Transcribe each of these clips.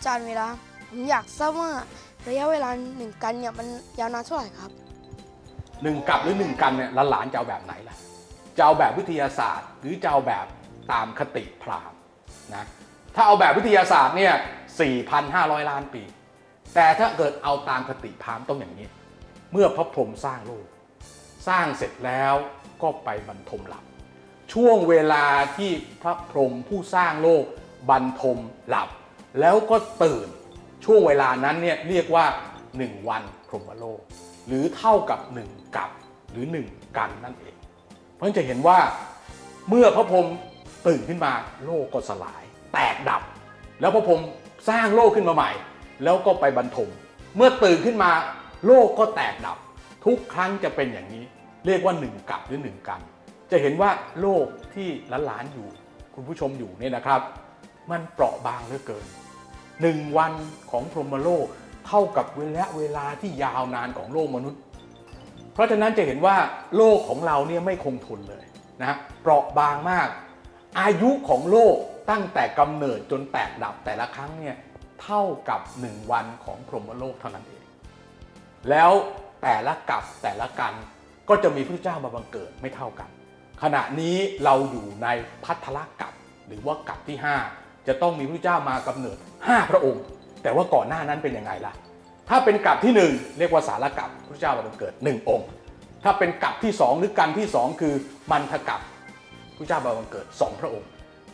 อาจารย์เวลาผมอยากทราบว่าระยะเวลาหนึ่งกันเนี่ยมันยาวนานเท่าไหร่ครับหนึ่งกับหรือหนึ่งกันเนี่ยหลานๆจะเอาแบบไหนล่ะจะเอาแบบวิทยาศาสตร์ หรือจะเอาแบบตามคติพราหมณ์นะถ้าเอาแบบวิทยาศาสตร์เนี่ย4,500 ล้านปี แต่ถ้าเกิดเอาตามคติพราหมณ์ต้องอย่างนี้ เมื่อพระพรหมสร้างโลก สร้างเสร็จแล้วก็ไปบรรทมหลับ ช่วงเวลาที่พระพรหมผู้สร้างโลกบรรทมหลับ แล้วก็ตื่นช่วงเวลานั้นเนี่ยเรียกว่า 1 วันพรหมโลก หรือเท่ากับ 1 กับหรือ 1 กันนั่นเอง เพราะฉะนั้นจะเห็นว่าเมื่อพระพรหมตื่นขึ้นมาโลกก็สลาย แตกดับ แล้วพระพรหมสร้างโลกขึ้นมาใหม่ แล้วก็ไปบรรทมเมื่อตื่นขึ้นมาโลกก็แตกดับ ทุกครั้งจะเป็นอย่างนี้ เรียกว่าหนึ่งกับหรือหนึ่งกัน จะเห็นว่าโลกที่หลานๆอยู่ คุณผู้ชมอยู่เนี่ยนะครับ มันเปราะบางเหลือเกินหนึ่งวันของพรหมโลกเท่ากับเวลาเวลาที่ยาวนานของโลกมนุษย์ เพราะฉะนั้นจะเห็นว่าโลกของเราเนี่ยไม่คงทนเลยนะเปราะบางมาก อายุของโลกตั้งแต่กำเนิดจนแตกดับแต่ละครั้งเนี่ยเท่ากับหนึ่งวันของพรหมโลกเท่านั้นเอง แล้วแต่ละกับแต่ละกันก็จะมีพระเจ้ามาบังเกิดไม่เท่ากัน ขณะนี้เราอยู่ในพัทธละกับหรือว่ากับที่ 5 จะต้องมีพระเจ้ามากำเนิด 5 พระองค์ แต่ว่าก่อนหน้านั้นเป็นยังไงล่ะ ถ้าเป็นกับที่ 1 เรียกว่าสารกับพระเจ้ามาบังเกิด 1 องค์ ถ้าเป็นกับที่ 2 หรือกันที่ 2 คือมันทกับพระเจ้ามาบังเกิด 2 พระองค์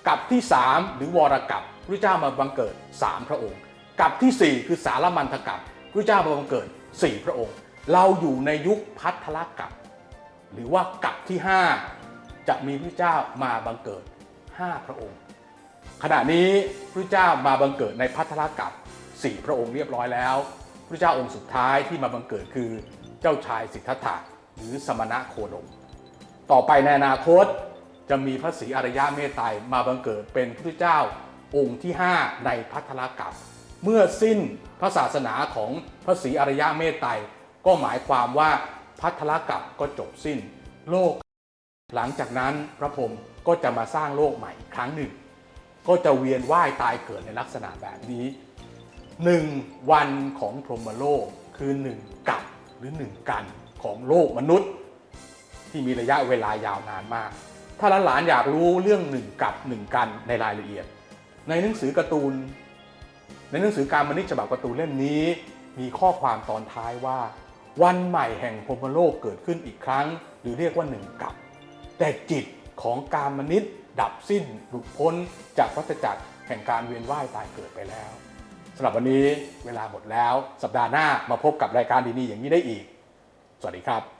กับที่ 3 หรือวรกับพระเจ้ามาบังเกิด 3 พระองค์กับทีสี่ 4 คือสารมันทกับพระเจ้ามาบังเกิด 4 พระองค์ เราอยู่ในยุคพัทธละกับหรือว่ากับที่ 5 จะมีพระเจ้ามาบังเกิด 5 พระองค์ ขณะนี้พระเจ้ามาบังเกิดในพัทธลกับ4พระองค์เรียบร้อยแล้ว พระเจ้าองค์สุดท้ายที่มาบังเกิดคือเจ้าชายสิทธัตถะหรือสมณะโคดม ต่อไปในอนาคตจะมีพระศรีอริยะเมตไตรมาบังเกิดเป็นพระเจ้าองค์ที่ 5 ในพัทธลกับเมื่อสิ้นพระศาสนาของพระศรีอริยะเมตไตรก็หมายความว่าพัทธลกับก็จบสิ้นโลก หลังจากนั้นพระพรหมก็จะมาสร้างโลกใหม่ครั้งหนึ่ง ก็จะเวียนว่ายตายเกิดในลักษณะแบบนี้หนึ่งวันของพรหมโลกคือหนึ่งกับหรือหนึ่งกันของโลกมนุษย์ ที่มีระยะเวลายาวนานมาก ถ้าหลานๆอยากรู้เรื่องหนึ่งกับหนึ่งกันในรายละเอียด ในหนังสือการ์ตูน ในหนังสือการมนิฉบับการ์ตูนเล่มนี้ มีข้อความตอนท้ายว่า วันใหม่แห่งพรหมโลกเกิดขึ้นอีกครั้ง หรือเรียกว่าหนึ่งกับ แต่จิต ของการมนิษดับสิ้นหลุดพ้นจากวัฏจักรแห่งการเวียนว่ายตายเกิดไปแล้วสำหรับวันนี้เวลาหมดแล้ว สัปดาห์หน้ามาพบกับรายการดีๆอย่างนี้ได้อีก สวัสดีครับ